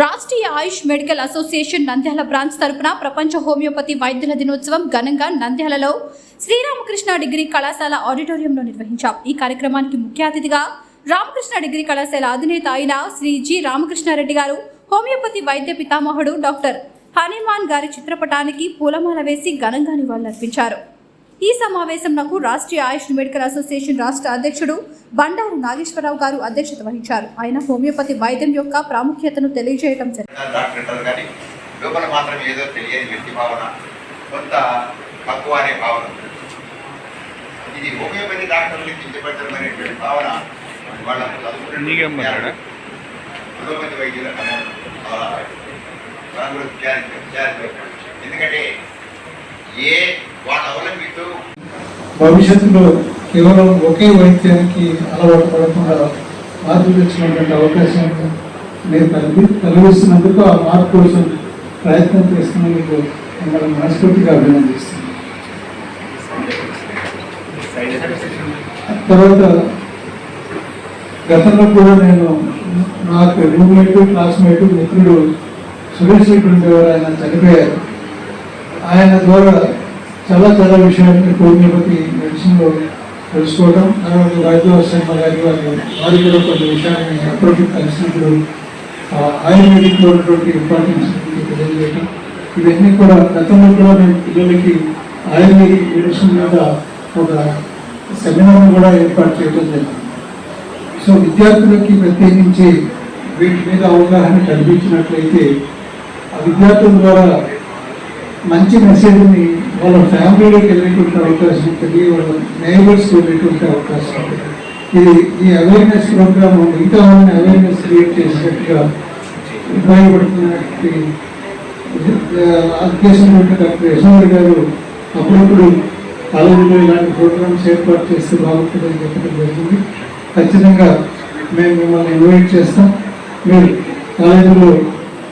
Rashtriya Ayush medical association Nandyal branch తరపున ప్రపంచ homeopathy వైద్యుల దినోత్సవం ఘనంగా నంద్యాలలో శ్రీరామకృష్ణ డిగ్రీ కళాశాల ఆడిటోరియంలో నిర్వహించాం. ఈ కార్యక్రమానికి ముఖ్య అతిథిగా రామకృష్ణ డిగ్రీ కళాశాల అధినేత అయిన శ్రీ జి రామకృష్ణారెడ్డి గారు హోమియోపతి వైద్య పితామహుడు డాక్టర్ హనుమాన్ గారి చిత్రపటానికి పూలమాల వేసి ఘనంగా నివాళులర్పించారు. ఈ సమావేశంలో రాష్ట్రీయ ఆయుష్ మెడికల్ అసోసియేషన్ రాష్ట్ర అధ్యక్షుడు బండారు నాగేశ్వరరావు గారు అధ్యక్షత వహించారు ఆయన హోమియోపతి వైద్యం యొక్క ప్రాముఖ్యతను తెలియజేయడం జరిగింది లోపల మాత్రం ఏదో తెలియని వ్యక్తి భావన కొంత తక్కువ అనే భావన ఇది హోమియోపతి డాక్టర్లు కించపడడం అనేటువంటి భావన వాళ్ళ? హోమియోపతి వైద్యుల. ఎందుకంటే ఏ వాళ్ళ అవలంబిస్తూ భవిష్యత్తులో కేవలం ఒకే వైద్యానికి అలవాటు పడకుండా మార్పు తెచ్చినటువంటి అవకాశం మీరు కలిగి కలిగిస్తున్నందుకు ఆ మార్పు కోసం ప్రయత్నం చేస్తున్నందుకు మిమ్మల్ని మనస్ఫూర్తిగా అభినందిస్తున్నాను. తర్వాత గతంలో కూడా నేను నాకు రూమ్మేట్ క్లాస్మేట్ మిత్రుడు సురేష్ రెడ్డి ఉండేవారు. ఆయన చనిపోయారు. ఆయన ద్వారా చాలా చాలా విషయాన్ని హోమియోపతి మెడిసిన్లో తెలుసుకోవడం తర్వాత వైద్యవశర్మ గారి వారు వారు కూడా కొన్ని విషయాన్ని అప్పటికి కలిసినప్పుడు ఆయుర్వేదిక్లో ఉన్నటువంటి ఇంపార్టెన్స్ తెలియజేయటం. తెలియజేయడం ఇవన్నీ కూడా గతంలో కూడా నేను పిల్లలకి ఆయుర్వేదిక్ మెడిసిన్ మీద ఒక సెమినార్ కూడా ఏర్పాటు చేయడం జరిగింది. సో విద్యార్థులకి ప్రత్యేకించి వీటి మీద అవగాహన కల్పించినట్లయితే ఆ విద్యార్థుల ద్వారా మంచి మెసేజ్ని వాళ్ళ ఫ్యామిలీలోకి వెళ్ళేటువంటి అవకాశం ఉంటుంది వాళ్ళ నైబర్స్కి వెళ్ళేటువంటి అవకాశం ఉంటుంది. ఇది ఈ అవేర్నెస్ ప్రోగ్రామ్ మిగతా వాళ్ళని అవేర్నెస్ క్రియేట్ చేసినట్టుగా ఉపయోగపడుతున్నటువంటి అధ్యక్షుడు డాక్టర్ యశోమర్ గారు అప్పుడప్పుడు కాలేజీలో ఇలాంటి ప్రోగ్రామ్స్ ఏర్పాటు చేస్తే బాగుంటుందని చెప్పడం జరిగింది. ఖచ్చితంగా మేము మిమ్మల్ని ఇన్వైట్ చేస్తాం. మీరు కాలేజీలో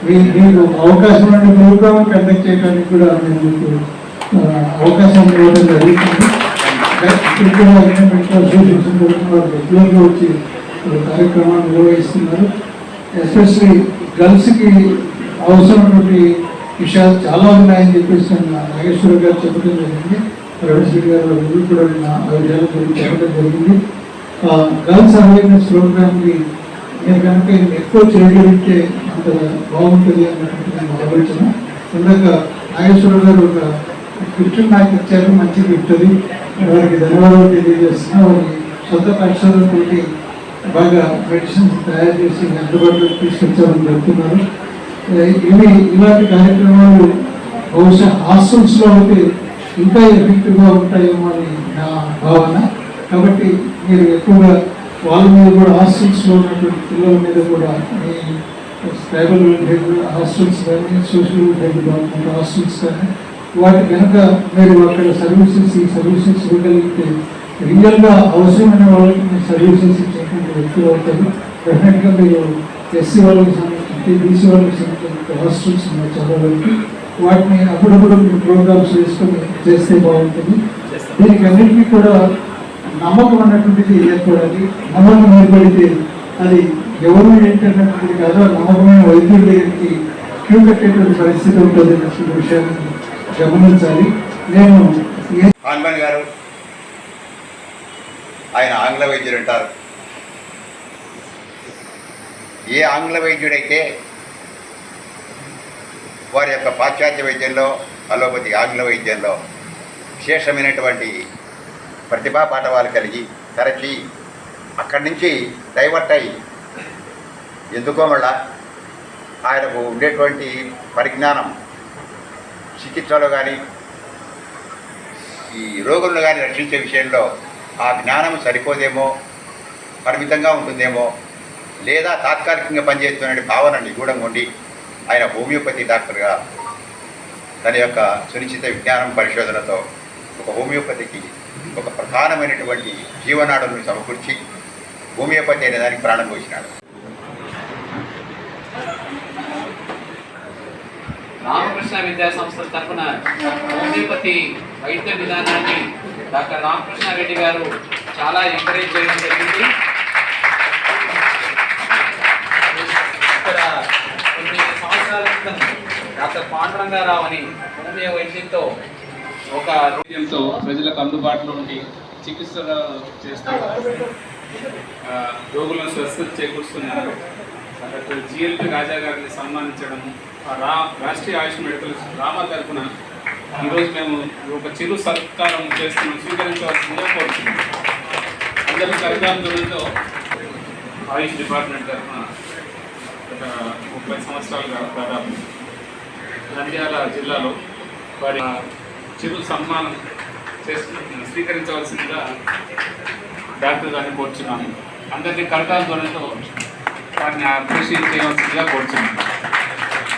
మీ- మీకు అవకాశం అంటే ప్రోగ్రామ్ కండక్ట్ చేయడానికి కూడా మేము మీకు అవకాశం ఇవ్వడం జరుగుతుంది. ఇప్పుడు అసోసియేషన్ రెగ్యులర్గా వచ్చి కార్యక్రమాన్ని నిర్వహిస్తున్నారు. ఎస్పెషలీ గర్ల్స్కి అవసరమైనటువంటి విషయాలు చాలా ఉన్నాయని చెప్పేసి నా నాగేశ్వర గారు చెప్పడం జరిగింది. రమేష్ గారు వీళ్ళు కూడా నా ఆ విషయాల గురించి చెప్పడం జరిగింది. గర్ల్స్ అవేర్నెస్ ప్రోగ్రామ్కి నేను కనుక ఎక్కువ చేయగలిగితే అంత బాగుంటుంది అన్నటువంటి నేను ఆలోచన. ఇందాక నాగేశ్వర గారు ఒక గిఫ్ట్ నాకు ఇచ్చారు మంచి గిఫ్ట్ అది వారికి ధన్యవాదాలు తెలియజేస్తున్నా వారికి సొంత పరిశోధనతోటి బాగా మెడిసిన్స్ తయారు చేసి అందుబాటులోకి తీసుకొచ్చామని చెప్తున్నారు. ఇవి ఇలాంటి కార్యక్రమాలు బహుశా హాస్టల్స్లో ఉంటే ఇంకా ఎఫెక్టివ్గా ఉంటాయేమో అని నా భావన. కాబట్టి మీరు ఎక్కువగా వాళ్ళ మీద కూడా హాస్టల్స్లో ఉన్నటువంటి పిల్లల మీద కూడా మీ ట్రైబల్ వెల్ఫేర్ హాస్టల్స్ కానీ సోషల్ వెల్ఫేర్ హాస్టల్స్ కానీ వాటి కనుక మీరు అక్కడ సర్వీసెస్ ఈ సర్వీసెస్ ఇవ్వగలిగితే రియల్గా అవసరమైన వాళ్ళకి మీరు సర్వీసెస్ ఇచ్చేటువంటి వ్యక్తులు అవుతారు. డెఫినెట్గా మీరు ఎస్సీ వాళ్ళకి సంబంధించి బీసీ వాళ్ళకి సంబంధించిన హాస్టల్స్ ఉన్నాయి చాలా వరకు వాటిని అప్పుడప్పుడు మీరు ప్రోగ్రామ్స్ వేసుకొని చేస్తే బాగుంటుంది. దీనికి అన్నింటినీ కూడా నమ్మకం అన్నటువంటిది ఏర్పడాలి నమ్మకం ఏర్పడితే అది ఎవరు ఏంటన్నటువంటిది కాదు నమ్మకమైన వైద్యుల దగ్గరికి క్యూ కట్టేటువంటి పరిస్థితి ఉంటుంది అన్నటువంటి విషయాన్ని గమనించాలి. నేను ఏ గారు ఆయన ఆంగ్ల వైద్యుడు అంటారు. ఏ ఆంగ్ల వైద్యుడైతే వారి యొక్క పాశ్చాత్య వైద్యంలో అలోపతి ఆంగ్ల వైద్యంలో విశేషమైనటువంటి ప్రతిభా పాఠవాలు కలిగి తరచి అక్కడి నుంచి డైవర్ట్ అయ్యి ఎందుకో మళ్ళా ఆయనకు ఉండేటువంటి పరిజ్ఞానం చికిత్సలో కానీ ఈ రోగులను కానీ రక్షించే విషయంలో ఆ జ్ఞానం సరిపోదేమో పరిమితంగా ఉంటుందేమో లేదా తాత్కాలికంగా పనిచేస్తున్న భావన నిగూఢంగా ఉండి ఆయన హోమియోపతి డాక్టర్గా తన యొక్క సునిశ్చిత విజ్ఞానం పరిశోధనతో ఒక హోమియోపతికి ఒక ప్రధానమైనటువంటి జీవనాడులను సమకూర్చి హోమియోపతి అనే దానికి ప్రాణం పోసినాడు. రామకృష్ణ విద్యా సంస్థ తరఫున హోమియోపతి వైద్య విధానాన్ని డాక్టర్ రామకృష్ణారెడ్డి గారు చాలా ఎంకరేజ్ చేయడం జరిగింది. ఇక్కడ కొన్ని డాక్టర్ పాండురంగారావు అని హోమియో వైద్యంతో ఒక వైద్యంతో ప్రజలకు అందుబాటులో ఉండి చికిత్స చేస్తున్నారు రోగులను స్వస్థత చేకూరుస్తున్నారు. అక్కడ జిఎల్పి రాజా గారిని సన్మానించడం రా రాష్ట్రీయ ఆయుష్ మెడికల్ రామా తరఫున ఈరోజు మేము ఒక చిరు సత్కారం చేస్తున్నాం స్వీకరించవలసిందిగా కోరుతున్నాం. అందరి కరిదాంతులతో ఆయుష్ డిపార్ట్మెంట్ తరఫున గత ముప్పై సంవత్సరాలుగా దాదాపు నంద్యాల జిల్లాలో వారి చిరు సన్మానం చేస్తున్న స్వీకరించవలసిందిగా డాక్టర్ గారిని కోరుచున్నాను అందరినీ కరతాల ధ్వనితో వారిని అప్రిషియేట్ చేయవలసిందిగా కోరుచున్నాను